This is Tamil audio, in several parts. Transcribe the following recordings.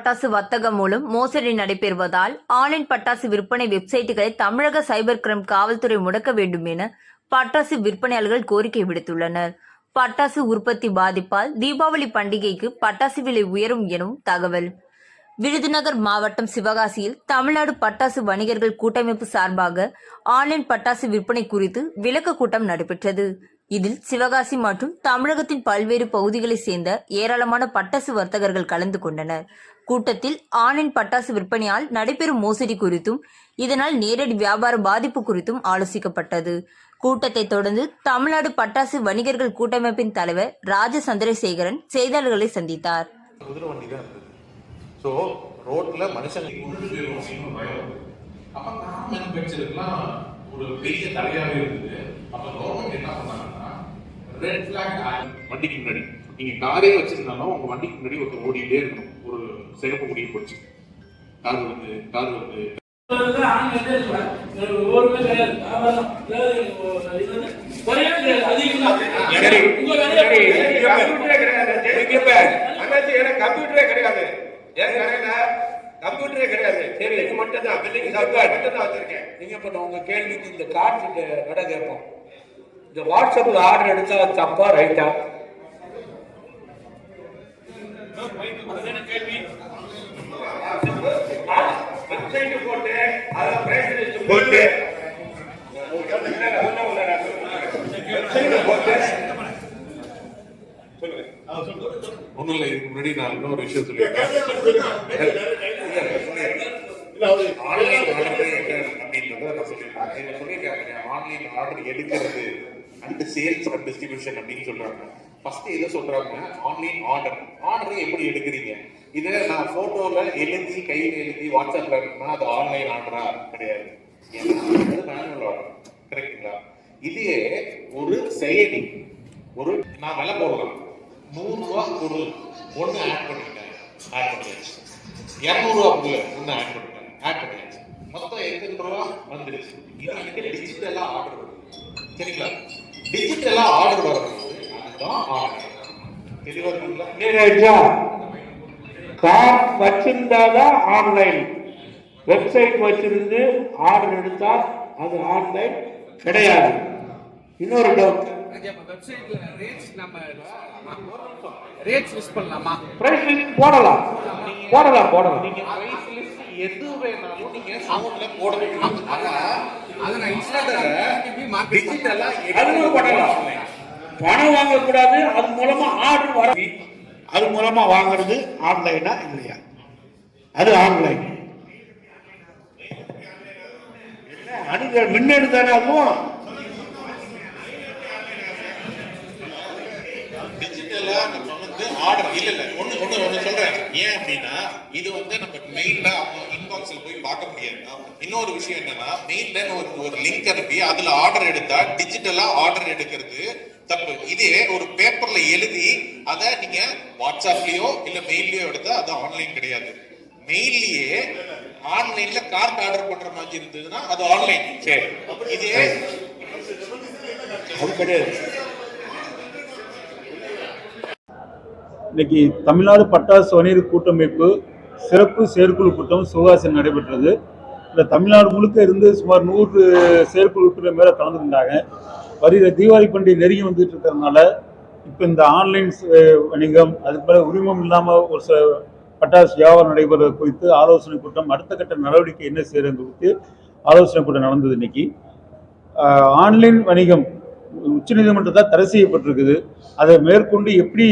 பட்டாசு வர்த்தகம் மூலம் மோசடி நடைபெறுவதால் ஆன்லைன் பட்டாசு விற்பனை வெப்சைட்டுகளை தமிழக சைபர் கிரைம் காவல்துறை முடக்க வேண்டும் என பட்டாசு விற்பனையாளர்கள் கோரிக்கை விடுத்துள்ளனர். பட்டாசு உற்பத்தி பாதிப்பால் தீபாவளி பண்டிகைக்கு பட்டாசு விலை உயரும் எனவும் தகவல். விருதுநகர் மாவட்டம் சிவகாசியில் தமிழ்நாடு பட்டாசு வணிகர்கள் கூட்டமைப்பு சார்பாக ஆன்லைன் பட்டாசு விற்பனை குறித்து விளக்க கூட்டம் நடைபெற்றது. இதில் சிவகாசி மற்றும் தமிழகத்தின் பல்வேறு பகுதிகளைச் சேர்ந்த ஏராளமான பட்டாசு வர்த்தகர்கள் கலந்து கொண்டனர். கூட்டத்தில் ஆன்லைன் பட்டாசு விற்பனையால் நடைபெறும் மோசடி குறித்தும் இதனால் நேரடி வியாபார பாதிப்பு குறித்தும் ஆலோசிக்கப்பட்டது. கூட்டத்தை தொடர்ந்து தமிழ்நாடு பட்டாசு வணிகர்கள் கூட்டமைப்பின் தலைவர் ராஜ சந்திரசேகரன் செய்தியாளர்களை சந்தித்தார். குதிரை வண்டி தான் இருந்தது. ஸோ ரோட்ல மனுஷங்க அப்ப கார் மேனுஃபேக்சருக்குலாம் ஒரு பெரிய தடையாவே இருந்தது. அப்ப கவர்மெண்ட் என்ன பண்ணாங்கன்னா ரெட் பிளாக் வண்டிக்கு முன்னாடி. நீங்க காரே வச்சிருந்தாலும் உங்க வண்டிக்கு முன்னாடி ஒருத்தர் ஓடிட்டே இருக்கணும். ஒரு சிகப்பு முடிய போச்சு வருது வந்து. கிடையாது. இது வந்து கிடையாது. கம்ப்யூட்டரே கிடையாது. கிடையாது. ஏன் கடையில கம்ப்யூட்டரே கிடையாது. சரி. இது மட்டும் தான் பில்லிங் சாஃப்ட்வேர் மட்டும் தான் வச்சிருக்கேன். நீங்க இப்ப உங்க கேள்விக்கு இந்த கார்டு விட கேட்போம். இந்த வாட்ஸ்அப்ல ஆர்டர் எடுத்தா தப்பா ரைட்டா போட்டு. அதுல பிரைஸ் போட்டு ஒண்ணும் இல்லை இதுக்கு முன்னாடி நான் இன்னொரு விஷயம் சொல்லியிருக்கேன். ஆன்லைன் நான் ஆன்லைன் ஆர்டர் எடுக்கிறது அண்ட் சேல்ஸ் அண்ட் டிஸ்ட்ரிபியூஷன் அப்படின்னு சொல்றாங்க. ஃபர்ஸ்ட் எதை சொல்றாங்க ஆன்லைன் ஆர்டர் ஆர்டர் எப்படி எடுக்கிறீங்க? இதை நான் போட்டோல எழுதி கையில் எழுதி வாட்ஸ்அப்ல இருக்குன்னா அது ஆன்லைன் ஆர்டரா கிடையாது. அது மேனுவல் ஆர்டர் கரெக்டுங்களா இதே ஒரு செயலி ஒரு நான் விலை போடலாம். நூறு ரூபா பொருள் ஒன்று ஆட் பண்ணிட்டேன். ஆட் பண்ணியாச்சு. இரநூறுவா பொருள் ஒன்று ஆட் பண்ணிட்டேன். ஆட் பண்ணியாச்சு. மொத்தம் எண்ணூறு ரூபா வந்துருச்சு. இது எனக்கு டிஜிட்டலாக ஆர்டர் வருது. சரிங்களா? டிஜிட்டலாக ஆர்டர் வரணும் அதுதான் ஆர்டர் தெளிவா இருக்குங்களா கார் வச்சிருந்தாதான் ஆன்லைன் வெப்சைட் வச்சிருந்து ஆர்டர் எடுத்தா அது ஆன்லைன் கிடையாது இன்னொரு டவுட் போடலாம் போடலாம் போடலாம் எது வேணாலும் நீங்க சவுண்ட்ல போடலாம் அதை நான் இன்ஸ்டாகிராம் டிஜிட்டலா அதுவும் பண்ணலாம் பணம் வாங்கக்கூடாது அது மூலமா ஆர்டர் வர அது மூலமா வாங்குறது ஆன்லைனா இல்லையா? அது ஆன்லைன் அணுக மின்னணு தானே அதுவும் டிஜிட்டலா நம்ம வந்து ஆர்டர் இல்ல இல்ல ஒண்ணு ஒண்ணு ஒண்ணு சொல்றேன். ஏன் அப்படின்னா இது வந்து நம்ம மெயில்ல அவங்க இன்பாக்ஸ்ல போய் பார்க்க முடியாது. இன்னொரு விஷயம் என்னன்னா மெயில்ல ஒரு ஒரு லிங்க் அனுப்பி அதுல ஆர்டர் எடுத்தா டிஜிட்டலா ஆர்டர் எடுக்கிறது தப்பு. இதே ஒரு பேப்பர்ல எழுதி அதை நீங்க வாட்ஸ்அப்லயோ இல்ல மெயில்லயோ எடுத்தா அது ஆன்லைன் கிடையாது. மெயில்லயே ஆன்லைன்ல கார்ட் ஆர்டர் பண்ற மாதிரி இருந்ததுன்னா அது ஆன்லைன் சரி. இதே அது கிடையாது இன்னைக்கு தமிழ்நாடு பட்டாசு வணிக கூட்டமைப்பு சிறப்பு செயற்குழு கூட்டம் சுகாசன் நடைபெற்றது. இந்த தமிழ்நாடு முழுக்க இருந்து சுமார் நூறு செயற்குழு உறுப்பினர் மேலே கலந்துருந்தாங்க. வருகிற தீபாவளி பண்டிகை நெருங்கி வந்துட்டு இருக்கிறதுனால இப்போ இந்த ஆன்லைன் வணிகம் அதுக்கு மேலே உரிமம் இல்லாமல் ஒரு சில பட்டாசு வியாபாரம் நடைபெறுவது குறித்து ஆலோசனை கூட்டம் அடுத்த கட்ட நடவடிக்கை என்ன செய்யறது குறித்து ஆலோசனை கூட்டம் நடந்தது இன்னைக்கு. ஆன்லைன் வணிகம் உச்சநீதிமன்றத்தால் தடை செய்யப்பட்டிருக்குது. அதை மேற்கொண்டு எப்படி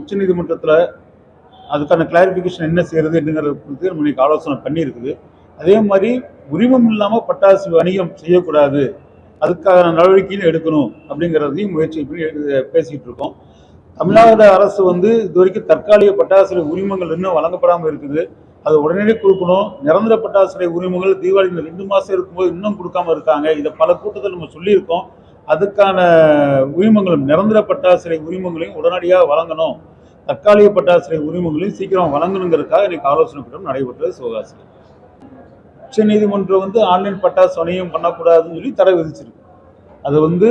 உச்சநீதிமன்றத்தில் அதுக்கான கிளாரிஃபிகேஷன் என்ன செய்யறது என்னங்கிறத குறித்து நம்ம இன்னைக்கு ஆலோசனை பண்ணியிருக்குது. அதே மாதிரி உரிமம் இல்லாமல் பட்டாசு வணிகம் செய்யக்கூடாது அதுக்கான நடவடிக்கையும் எடுக்கணும் அப்படிங்கிறதையும் முயற்சி பண்ணி எடு- இருக்கோம். தமிழ்நாடு அரசு வந்து இது வரைக்கும் தற்காலிக பட்டாசு உரிமங்கள் இன்னும் வழங்கப்படாமல் இருக்குது. அது உடனடியே கொடுக்கணும். நிரந்தர பட்டாசுடைய உரிமங்கள் தீபாவளி இந்த ரெண்டு மாதம் இருக்கும்போது இன்னும் கொடுக்காம இருக்காங்க. இதை பல கூட்டத்தில் நம்ம சொல்லியிருக்கோம். அதுக்கான உரிமங்களும் நிரந்தர பட்டாசுடைய உரிமங்களையும் உடனடியாக வழங்கணும். தற்காலிக பட்டாசுடைய உரிமங்களையும் சீக்கிரம் வழங்கணுங்கிறதுக்காக இன்னைக்கு ஆலோசனை கூட்டம் நடைபெற்றது சிவகாசி உச்சநீதிமன்றம் வந்து ஆன்லைன் பட்டாசு வணிகம் பண்ணக்கூடாதுன்னு சொல்லி தடை விதிச்சிருக்கு. அது வந்து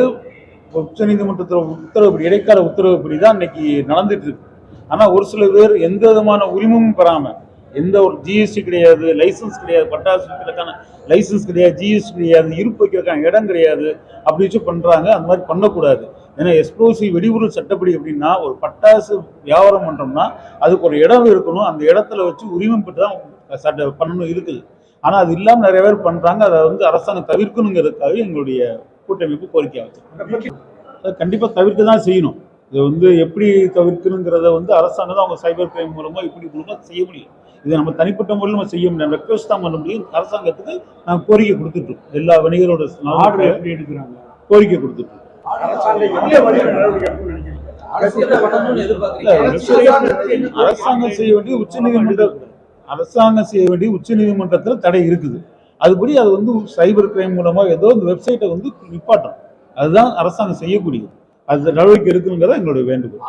உச்சநீதிமன்றத்தில் உத்தரவுப்படி இடைக்கால உத்தரவுப்படி தான் இன்னைக்கு நடந்துட்டு இருக்கு. ஆனால் ஒரு சில பேர் எந்த விதமான உரிமமும் பெறாமல் எந்த ஒரு ஜிஎஸ்டி கிடையாது லைசன்ஸ் கிடையாது பட்டாசு விற்கிறதுக்கான லைசன்ஸ் கிடையாது ஜிஎஸ்டி கிடையாது இருப்பு வைக்கிறதுக்கான இடம் கிடையாது அப்படி வச்சு பண்ணுறாங்க அந்த மாதிரி பண்ணக்கூடாது. ஏன்னா எக்ஸ்ப்ளோசிவ் வெடிபொருள் சட்டப்படி அப்படின்னா ஒரு பட்டாசு வியாபாரம் பண்ணுறோம்னா அதுக்கு ஒரு இடம் இருக்கணும். அந்த இடத்துல வச்சு உரிமம் பெற்று தான் சட்ட பண்ணணும் இருக்குது. ஆனால் அது இல்லாமல் நிறைய பேர் பண்ணுறாங்க அதை வந்து அரசாங்கம் தவிர்க்கணுங்கிறதுக்காக எங்களுடைய கூட்டமைப்பு கோரிக்கை வச்சு அதை கண்டிப்பாக தவிர்க்க தான் செய்யணும். இது வந்து எப்படி தவிர்க்கணுங்கிறத வந்து அரசாங்கம் தான் அவங்க சைபர் கிரைம் மூலமாக இப்படி மூலமாக செய்ய முடியும். இதை நம்ம தனிப்பட்ட முறையில் நம்ம செய்ய முடியும். ரெக்வஸ்ட் தான் பண்ண முடியும். அரசாங்கத்துக்கு நாங்கள் கோரிக்கை கொடுத்துட்டோம். எல்லா வணிகரோட ஆர்டர் எப்படி எடுக்கிறாங்க? கோரிக்கை கொடுத்துட்டோம். அரசாங்கம் செய்ய வேண்டிய உச்சநீதிமன்றம் அரசாங்கம் செய்ய வேண்டிய உச்சநீதிமன்றத்தில் தடை இருக்குது. அதுபடி அது வந்து சைபர் கிரைம் மூலமாக ஏதோ இந்த வெப்சைட்டை வந்து நிப்பாட்டும் அதுதான் அரசாங்கம் செய்யக்கூடியது. அது நடவடிக்கை இருக்குங்கிறத எங்களுடைய வேண்டுகோள்.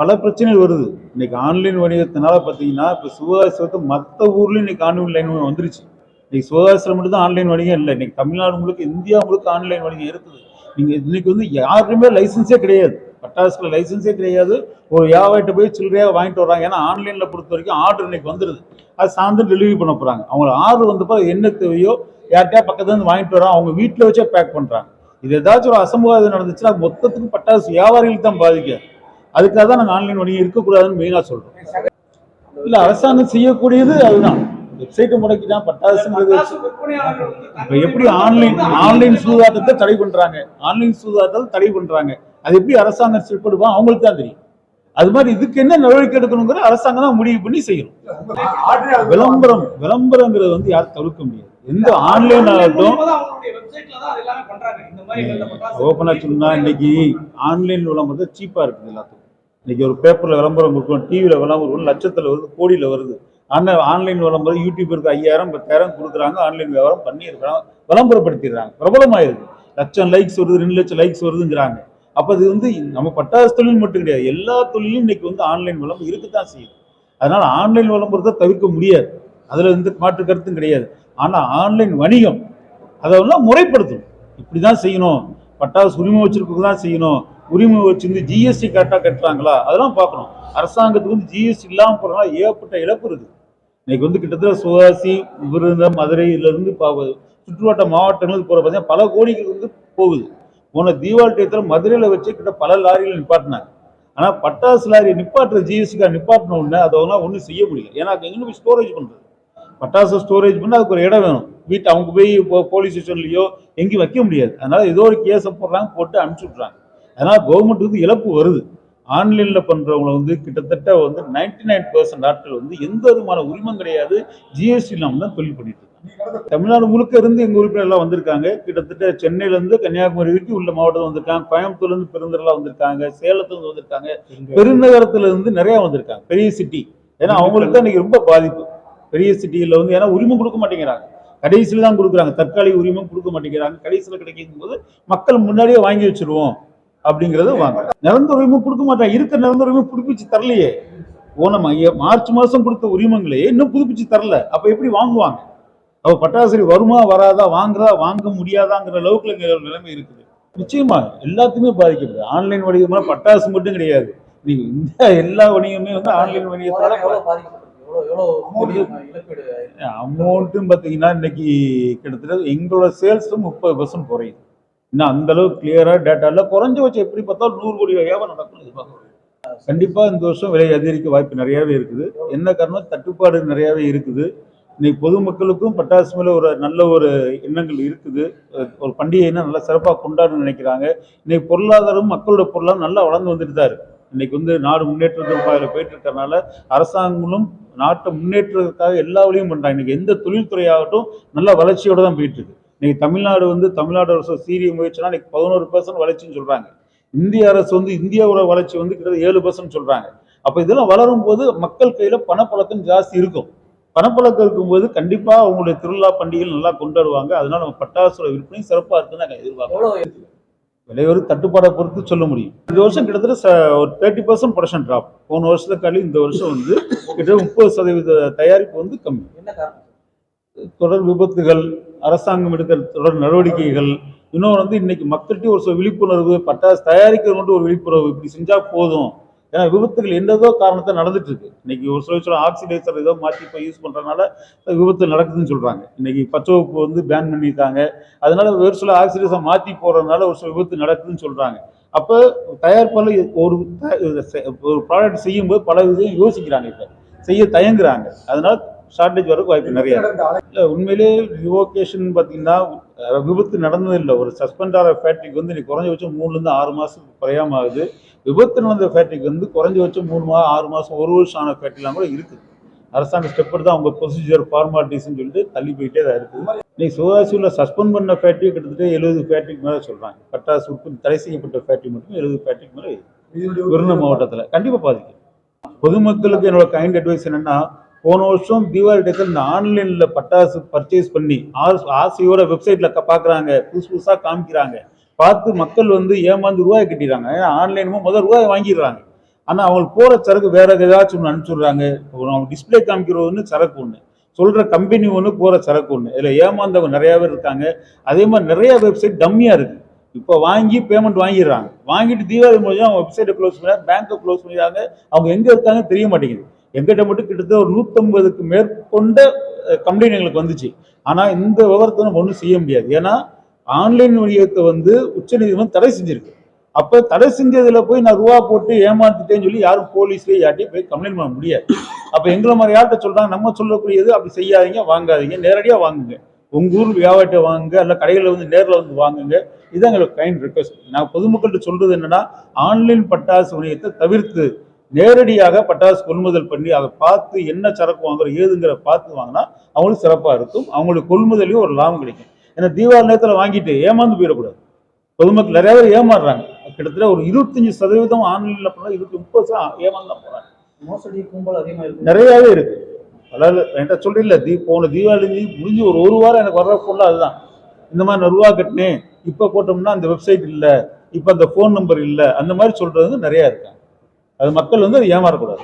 பல பிரச்சனைகள் வருது. இன்னைக்கு ஆன்லைன் வணிகத்தினால பார்த்தீங்கன்னா இப்போ சுகாதாரத்தை மற்ற ஊர்லேயும் இன்னைக்கு ஆன்லைன் லைன் வந்துருச்சு. இன்னைக்கு சுகாதாரத்தில் மட்டும் தான் ஆன்லைன் வணிகம் இல்லை. இன்னைக்கு தமிழ்நாடு முழுக்க இந்தியா முழுக்க ஆன்லைன் வணிகம் இருக்குது. நீங்கள் இன்னைக்கு வந்து யாருமே லைசன்ஸே கிடையாது. பட்டாசுல லைசன்ஸே கிடையாது. ஒரு வியாபாரிட்ட போய் சில்லறையாக வாங்கிட்டு வராங்க ஏன்னா ஆன்லைன்ல பொறுத்த வரைக்கும் ஆர்டர் இன்னைக்கு வந்துடுது அது சாயந்தரம் டெலிவரி பண்ண போறாங்க. அவங்க ஆர்டர் வந்தப்போ என்ன தேவையோ யார்கிட்டயா பக்கத்துல இருந்து வாங்கிட்டு வரோம் அவங்க வீட்டில் வச்சே பேக் பண்றாங்க. இது ஏதாச்சும் ஒரு அசம்பாவிதம் நடந்துச்சுன்னா மொத்தத்துக்கு பட்டாசு வியாபாரிகளுக்கு தான் பாதிக்கும் அதுக்காக தான் நாங்கள் ஆன்லைன் வணிகம் இருக்கக்கூடாதுன்னு மெயினாக சொல்றோம். இல்ல அரசாங்கம் செய்யக்கூடியது அதுதான். வெப்சைட்டை முடக்கிட்டான் பட்டாசுங்கிறது இப்போ எப்படி ஆன்லைன் ஆன்லைன் சூதாட்டத்தை தடை பண்றாங்க? ஆன்லைன் சூதாட்டத்தை தடை பண்றாங்க. அது எப்படி அரசாங்கம் செயல்படுவா அவங்களுக்கு தான் தெரியும். அது மாதிரி இதுக்கு என்ன நடவடிக்கை எடுக்கணுங்கிற அரசாங்கம் தான் முடிவு பண்ணி செய்யணும். விளம்பரம் விளம்பரங்கிறது வந்து யாரும் தவிர்க்க முடியாது. எந்த ஆன்லைன் ஆகட்டும். ஓப்பனா சொன்னா இன்னைக்கு ஆன்லைன் விளம்பரம் சீப்பா இருக்குது எல்லாத்துக்கும். இன்னைக்கு ஒரு பேப்பர்ல விளம்பரம் கொடுக்கணும் டிவியில விளம்பரம் லட்சத்துல வருது கோடியில வருது. ஆனால் ஆன்லைன் விளம்பரம் யூடியூபருக்கு ஐயாயிரம் பத்தாயிரம் கொடுக்குறாங்க ஆன்லைன் வியாபாரம் பண்ணியிருக்கிறாங்க விளம்பரப்படுத்திடுறாங்க. பிரபலமாயிருக்கு. லட்சம் லைக்ஸ் வருது ரெண்டு லட்சம் லைக்ஸ் வருதுங்கிறாங்க. அப்போ அது வந்து நம்ம பட்டாசு தொழில் மட்டும் கிடையாது. எல்லா தொழிலும் இன்னைக்கு வந்து ஆன்லைன் விளம்பரம் இருக்குதான் செய்யுது. அதனால் ஆன்லைன் விளம்பரத்தை தவிர்க்க முடியாது. அதில் வந்து மாற்று கருத்தும் கிடையாது. ஆனால் ஆன்லைன் வணிகம் அதெல்லாம் முறைப்படுத்தணும். இப்படி தான் செய்யணும். பட்டாசு உரிமை வச்சிருக்க தான் செய்யணும். உரிமை வச்சிருந்து ஜிஎஸ்டி கரெக்டாக கட்டுறாங்களா? அதெல்லாம் பார்க்கணும். அரசாங்கத்துக்கு வந்து ஜிஎஸ்டி இல்லாமல் போகிறனால ஏகப்பட்ட இழப்பு இருக்குது. இன்னைக்கு வந்து கிட்டத்தட்ட சுவாசி விருந்தம் மதுரையிலேருந்து சுற்றுவட்ட மாவட்டங்களுக்கு போகிற பார்த்தீங்கன்னா பல கோடிகள் வந்து போகுது. போன தீபாவளி டயத்தில் மதுரையில் வச்சு கிட்ட பல லாரிகள் நிப்பாட்டினாங்க. ஆனால் பட்டாசு லாரி நிப்பாட்டுற ஜிஎஸ்டிக்கார் நிப்பாட்டின உடனே அதெல்லாம் ஒன்றும் செய்ய முடியல. ஏன்னா அது எங்கே போய் ஸ்டோரேஜ் பண்ணுறது பட்டாசு ஸ்டோரேஜ் பண்ணால் அதுக்கு ஒரு இடம் வேணும். வீட்டு அவங்க போய் போ- போலீஸ் ஸ்டேஷன்லையோ எங்கேயும் வைக்க முடியாது. அதனால் ஏதோ ஒரு கேஸை போடுறாங்க போட்டு அனுப்பிச்சி விட்றாங்க அதனால் கவர்மெண்ட் வந்து இழப்பு வருது. ஆன்லைனில் பண்ணுறவங்களை வந்து கிட்டத்தட்ட வந்து நைன்டி நைன் பர்சன்ட் ஆட்கள் வந்து எந்த விதமான உரிமம் கிடையாது. ஜிஎஸ்டி இல்லாமல் தான் தொழில் பண்ணிட்டு தமிழ்நாடு முழுக்க இருந்து எங்க உறுப்பினர் எல்லாம் வந்திருக்காங்க. கிட்டத்தட்ட சென்னையில இருந்து கன்னியாகுமரி வரைக்கும் உள்ள மாவட்டம் வந்திருக்காங்க. கோயம்புத்தூர்ல இருந்து பெருந்தரெல்லாம் வந்திருக்காங்க. சேலத்துல இருந்து வந்திருக்காங்க. பெருநகரத்துல இருந்து நிறைய வந்திருக்காங்க. பெரிய சிட்டி ஏன்னா அவங்களுக்கு தான் இன்னைக்கு ரொம்ப பாதிப்பு. பெரிய சிட்டியில் வந்து ஏன்னா உரிமம் கொடுக்க மாட்டேங்கிறாங்க. கடைசியில் தான் கொடுக்குறாங்க. தற்காலிக உரிமம் கொடுக்க மாட்டேங்கிறாங்க. கடைசியில் கிடைக்கும் போது மக்கள் முன்னாடியே வாங்கி வச்சிருவோம் அப்படிங்கறத வாங்க. நிரந்தர உரிமம் கொடுக்க மாட்டாங்க. இருக்க நிரந்தர உரிமம் புதுப்பிச்சு தரலையே. போன மார்ச் மாசம் கொடுத்த உரிமங்களே இன்னும் புதுப்பிச்சு தரல. அப்ப எப்படி வாங்குவாங்க? அப்ப பட்டாசு வருமா வராதா வாங்குறதா வாங்க முடியாதாங்கிற அளவுக்கு இங்க நிலைமை இருக்குது. நிச்சயமா எல்லாத்துக்குமே பாதிக்கப்படுது ஆன்லைன் வணிகம்னா பட்டாசு மட்டும் கிடையாது. நீங்க இந்த எல்லா வணிகமே வந்து ஆன்லைன் வணிகத்தால அமௌண்ட்டும் பார்த்தீங்கன்னா இன்னைக்கு கிட்டத்தட்ட எங்களோட சேல்ஸ் முப்பது பர்சன்ட் குறையுது. இன்னும் அந்த அளவுக்கு கிளியரா டேட்டா இல்லை குறைஞ்சபட்சம் எப்படி பார்த்தாலும் நூறு கோடி வியாபாரம் நடக்கும் கண்டிப்பா இந்த வருஷம் விலை அதிகரிக்க வாய்ப்பு நிறையவே இருக்குது. என்ன காரணம் தட்டுப்பாடு நிறையவே இருக்குது. இன்னைக்கு பொதுமக்களுக்கும் பட்டாசு மேலே ஒரு நல்ல ஒரு எண்ணங்கள் இருக்குது. ஒரு பண்டிகைன்னா நல்லா சிறப்பாக கொண்டாடணும்னு நினைக்கிறாங்க. இன்னைக்கு பொருளாதாரம் மக்களோட பொருளாதாரம் நல்லா வளர்ந்து வந்துட்டு தான் இருக்கு. இன்னைக்கு வந்து நாடு முன்னேற்றத்தின் பாதையில் போயிட்டு இருக்கறனால அரசாங்கங்களும் நாட்டை முன்னேற்றத்துக்காக எல்லா வழியும் பண்ணுறாங்க இன்னைக்கு எந்த தொழில்துறையாகட்டும் நல்ல வளர்ச்சியோடு தான் போயிட்டு இருக்கு. இன்னைக்கு தமிழ்நாடு வந்து தமிழ்நாடு அரசு சீரிய முயற்சினா இன்னைக்கு பதினோரு பர்சன்ட் வளர்ச்சின்னு சொல்றாங்க. இந்திய அரசு வந்து இந்தியாவோட வளர்ச்சி வந்து கிட்டத்தட்ட ஏழு பர்சன்ட் சொல்றாங்க. அப்போ இதெல்லாம் வளரும் போது மக்கள் கையில் பணப்பழக்கம் ஜாஸ்தி இருக்கும். பணப்பழக்கம் இருக்கும்போது கண்டிப்பா அவங்களுடைய திருவிழா பண்டிகைகள் நல்லா கொண்டாடுவாங்க. அதனால நம்ம பட்டாசோட விற்பனை சிறப்பா இருக்குன்னு நாங்கள் எதிர்பார்க்கிறோம். விலை ஒரு தட்டுப்பாடை பொறுத்து சொல்ல முடியும். இந்த வருஷம் கிட்டத்தட்ட ஒரு தேர்ட்டி பர்சன்ட் ப்ரொடக்ஷன் ட்ராப் போன வருஷத்தை காலி இந்த வருஷம் வந்து கிட்டத்தட்ட முப்பது சதவீத தயாரிப்பு வந்து கம்மி. தொடர் விபத்துகள் அரசாங்கம் எடுக்கிற தொடர் நடவடிக்கைகள் இன்னொன்று வந்து இன்னைக்கு மக்கள்கிட்ட ஒரு சில விழிப்புணர்வு பட்டாசு தயாரிக்கிற மட்டும் ஒரு விழிப்புணர்வு. இப்படி செஞ்சா போதும். ஏன்னா விபத்துகள் என்னதோ காரணத்தை நடந்துட்டு இருக்கு இன்னைக்கு ஒரு சில விஷயம் ஆக்சிடைசர் ஏதோ மாற்றி இப்போ யூஸ் பண்ணுறதுனால விபத்து நடக்குதுன்னு சொல்கிறாங்க இன்னைக்கு பச்சைவப்பு வந்து பேன் பண்ணியிருக்காங்க. அதனால ஒரு சில ஆக்சிடைசர் மாற்றி போடுறதுனால ஒரு சில விபத்து நடக்குதுன்னு சொல்கிறாங்க அப்போ தயாரிப்பால் ஒரு த- ஒரு ப்ராடக்ட் செய்யும்போது பல விஷயம் யோசிக்கிறாங்க இப்போ. செய்ய தயங்குறாங்க. அதனால ஷார்ட்டேஜ் வரக்கு வாய்ப்பு நிறைய. இல்ல உண்மையிலே ரிவோகேஷன் பார்த்தீங்கன்னா விபத்து நடந்தது இல்லை ஒரு சஸ்பெண்ட் ஆகிற ஃபேக்ட்ரிக்கு வந்து இன்னைக்கு குறைஞ்சபட்சம் மூணுலேருந்து ஆறு மாதத்துக்கு குறையாம ஆகுது. விபத்து நடந்த ஃபேக்ட்ரிக்கு வந்து குறைஞ்சபட்சம் மூணு மாதம் ஆறு மாதம் ஒரு வருஷம் ஆன ஃபேக்ட்ரிலாம் கூட இருக்குது அரசாங்க ஸ்டெப் எடுத்து அவங்க ப்ரொசீஜர் ஃபார்மாலிட்டிஸ்னு சொல்லிட்டு தள்ளி போயிட்டே தான் இருக்குது இன்னைக்கு சிவகாசியில் சஸ்பெண்ட் பண்ண ஃபேக்ட்ரி கிட்டத்தட்ட எழுபது ஃபேக்ட்ரிக்கு மேலே சொல்கிறாங்க பட்டாசு உற்பத்தி தடை செய்யப்பட்ட ஃபேக்ட்ரி மட்டும் எழுபது ஃபேக்ட்ரிக்கு மேலே விருதுநகர் மாவட்டத்தில். கண்டிப்பாக பாதிக்கும். பொதுமக்களுக்கு என்னோட கைண்ட் அட்வைஸ் என்னன்னா போன வருஷம் தீபாவளி டேத்தில் இந்த ஆன்லைனில் பட்டாசு பர்ச்சேஸ் பண்ணி ஆர் ஆசையோட வெப்சைட்டில் பார்க்குறாங்க புதுசு புதுசாக காமிக்கிறாங்க. பார்த்து மக்கள் வந்து ஏமாந்து ரூபாய் கட்டிடுறாங்க. ஏன்னா ஆன்லைனும் முதல் ரூபாய் வாங்கிடுறாங்க. ஆனால் அவங்களுக்கு போகிற சரக்கு வேற ஏதாச்சும் ஒன்று அனுப்பிச்சுடுறாங்க. அவங்க டிஸ்பிளே காமிக்கிறது ஒன்று சரக்கு ஒன்று சொல்கிற கம்பெனி ஒன்று போகிற சரக்கு ஒன்று இதில் ஏமாந்தவங்க நிறையா பேர் இருக்காங்க. அதே மாதிரி நிறைய வெப்சைட் டம்மியாக இருக்குது இப்போ வாங்கி பேமெண்ட் வாங்கிடுறாங்க. வாங்கிட்டு தீபாவளி முடிஞ்சு அவங்க வெப்சைட்டை க்ளோஸ் பண்ணி பேங்க்கை க்ளோஸ் பண்ணிடுறாங்க. அவங்க எங்கே இருக்காங்க தெரிய மாட்டேங்குது. எங்கிட்ட மட்டும் கிட்டத்தட்ட ஒரு நூற்றம்பதுக்கு மேற்கொண்ட கம்ப்ளைண்ட் எங்களுக்கு வந்துச்சு. ஆனால் இந்த விவரத்தை நம்ம ஒன்றும் செய்ய முடியாது. ஏன்னா ஆன்லைன் வணிகத்தை வந்து உச்சநீதிமன்றம் தடை செஞ்சிருக்கு. அப்போ தடை செஞ்சதில் போய் நான் ரூபா போட்டு ஏமாத்திட்டேன்னு சொல்லி யாரும் போலீஸ்லேயே யார்ட்டையும் போய் கம்ப்ளைண்ட் பண்ண முடியாது. அப்போ எங்களை மாதிரி யார்கிட்ட சொல்கிறாங்க நம்ம சொல்லக்கூடியது அப்படி செய்யாதீங்க வாங்காதீங்க நேரடியாக வாங்குங்க. உங்கள் ஊர் வியாபாரத்தை வாங்குங்க அல்ல கடைகளில் வந்து நேரில் வந்து வாங்குங்க. இதுதான் எங்களுக்கு கைண்ட் ரிக்வஸ்ட் நான் பொதுமக்கள்கிட்ட சொல்கிறது என்னென்னா ஆன்லைன் பட்டாசு வணிகத்தை தவிர்த்து நேரடியாக பட்டாசு கொள்முதல் பண்ணி அதை பார்த்து என்ன சரக்கு வாங்குறோம் ஏதுங்கிற பார்த்து வாங்கினா அவங்களுக்கு சிறப்பாக இருக்கும். அவங்களுக்கு கொள்முதலையும் ஒரு லாபம் கிடைக்கும். ஏன்னா தீபாவளி நேரத்தில் வாங்கிட்டு ஏமாந்து போயிடக்கூடாது. பொதுமக்கள் நிறைய பேர் ஏமாறுறாங்க. கிட்டத்தட்ட ஒரு இருபத்தஞ்சு சதவீதம் ஆன்லைனில் போனால் இருபத்தி முப்பது சதவீதம் ஏமாந்து தான் போகிறாங்க மோசடி கும்பல் அதிகமா இருக்கு. நிறையாவே இருக்கு. அதாவது என்கிட்ட சொல்லிடல தீ போன தீபாவளி முடிஞ்சு ஒரு ஒரு வாரம் எனக்கு வர்ற ஃபுல்லாக அதுதான். இந்த மாதிரி நான் ரூபா கட்டினேன் இப்போ போட்டோம்னா அந்த வெப்சைட் இல்லை இப்போ அந்த ஃபோன் நம்பர் இல்லை அந்த மாதிரி சொல்றது வந்து நிறையா இருக்காங்க. அது மக்கள் வந்து அதை ஏமாறக்கூடாது.